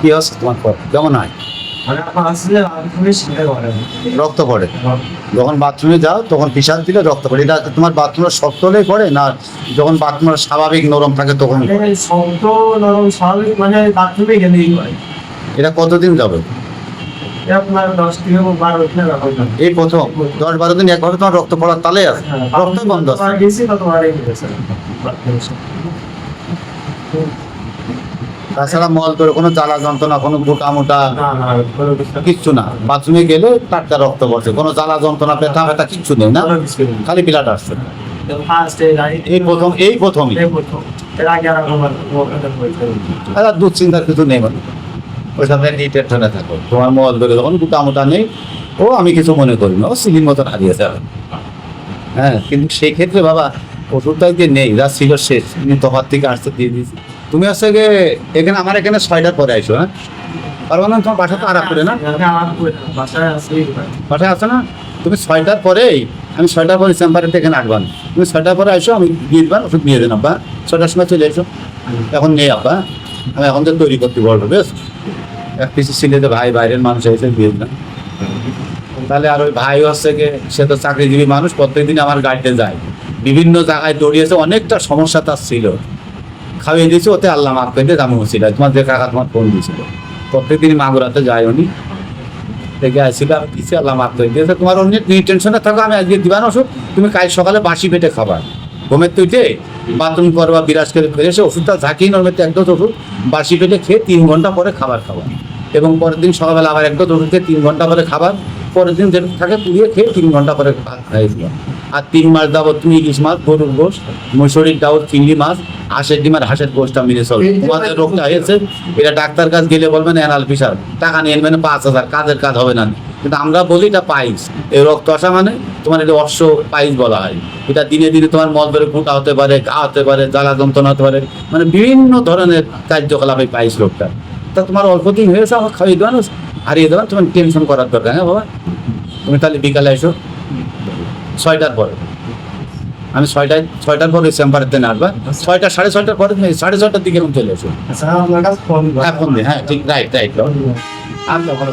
কি অবস্থা তোমার পর কেমন হয়? মানে রক্ত পড়ে। যখন বাথরুমে যাও তখন পিসার দিলে রক্ত পড়ে। এটা তোমার বাথরুমের শক্ত হলেই পড়ে না যখন বাথরুমের স্বাভাবিক নরম থাকে তখন? মানে নরম স্বাভাবিক মানে বাথরুমে গেলেই হয়। এটা কতদিন যাবে। এই প্রথম? দশ বারো দিন একভাবে তোমার রক্ত পড়ার তালে আছে হ্যাঁ, রক্তই বন্ধ আছে। তাছাড়া মল করে কোনো জ্বালা যন্ত্রণা কোনো গোটা মোটা। কিচ্ছু না। বাথরুমে গেলে টাটকা রক্ত পড়ছে। কোনো জ্বালা যন্ত্রণা ব্যথা ব্যথা কিচ্ছু নেই না। খালি বিলাট আসছে। এই প্রথম এই প্রথমই। আর দুশ্চিন্তার কিছু নেই মানে। ওই সাথে নিয়ে টেনশনে থাকো। তোমার মল ধরে যখন গোটা মোটা নেই ও আমি কিছু মনে করি না। ও সিলির মতন হারিয়ে যাবে হ্যাঁ কিন্তু সেই ক্ষেত্রে বাবা ওষুধটা যে নেই যা ছিল শেষ। তোমার থেকে আসতে দিয়ে দিয়েছি। তুমি আসছে গিয়ে এখানে, আমার এখানে ছয়টার পরে আইসো হ্যাঁ? পারব না তোমার বাসা তো আরাম করে না? বাসায় আসলেই হয়। বাসায় আসো না? তুমি ছয়টার পরেই, আমি ছয়টার পরে চেম্বারেতে এখানে আসবা না। তুমি ছয়টার পরে আসো আমি দিয়ে দিবার ওষুধ নিয়ে দেন আব্বা ছয়টার সময় চলে এসো এখন নেই আব্বা আমি এখন তো তৈরি করতে পারব বেশ এক পিসি ছেলেতে ভাই, বাইরের মানুষ এসে দিয়ে দিলাম। তাহলে আর ওই ভাই হচ্ছে গিয়ে, সে তো চাকরিজীবী মানুষ, প্রত্যেকদিন আমার গাড়িতে যায়। বিভিন্ন জায়গায় দৌড়িয়েছে, অনেকটা সমস্যা তার ছিল। খাইয়ে দিয়েছি, ওতে আল্লাহ মাফ করে দিয়ে, দাম হচ্ছিল তোমার যে কাকা তোমার ফোন দিয়েছিল। প্রত্যেকদিন মাগুরাতে যায় উনি দেখে আসছিল আমি দিচ্ছি আল্লাহ মাফ করে দিয়েছে? তোমার অন্য তুমি টেনশনে থাকো, আমি আজকে দিবা না ওষুধ, তুমি কাল সকালে বাসি পেটে খাবার ঘুমের তুইতে বাথরুম করবা, বিরাজ করে ফিরে এসে ওষুধটা ঝাঁকিয়ে নর্মের এক ডোজ ওষুধ, বাসি পেটে খেয়ে তিন ঘণ্টা পরে খাবার খাবার এবং পরের দিন সকালবেলা আবার এক ডোজ ওষুধ খেয়ে তিন ঘণ্টা পরে খাবার, পরের দিন যেটুকু থাকে পুড়িয়ে খেয়ে তিন ঘণ্টা পরে ভাত খাইয়ে দিলাম আর তিন মাস যাবত তুমি ইলিশ মাছ গরুর গোস মসুরির ডাউর চিংড়ি মাছ হাঁসের ডিম আর হাঁসের গোসটা মিলে চলবে তোমাদের রোগটা হয়েছে এটা ডাক্তার কাছ গেলে বলবেন অ্যানাল ফিসার টাকা নিয়ে নেবেন পাঁচ হাজার কাজের কাজ হবে না। কিন্তু আমরা বলি এটা পাইস এই রক্ত আসা মানে তোমার এটা অশ্ব পাইস বলা হয়। এটা দিনে দিনে তোমার মল ধরে ফুটা হতে পারে গা হতে পারে জ্বালা যন্ত্রণা হতে পারে। মানে বিভিন্ন ধরনের কার্যকলাপ এই পাইস রোগটা। তা তোমার অল্প দিন হয়েছে আমার দেওয়া হারিয়ে দেওয়া তোমার টেনশন করার দরকার হ্যাঁ বাবা। তুমি তাহলে বিকালে এসো। ছয়টার পরে। আমি ছয়টায় ছয়টার পরে চেম্বারের দিন আসবা। ছয়টা সাড়ে ছয়টার পরে সাড়ে ছয়টার দিকে আমি চলে এসো। আচ্ছা হ্যাঁ ফোন দিই হ্যাঁ ঠিক রাইট রাইট। আচ্ছা ভালো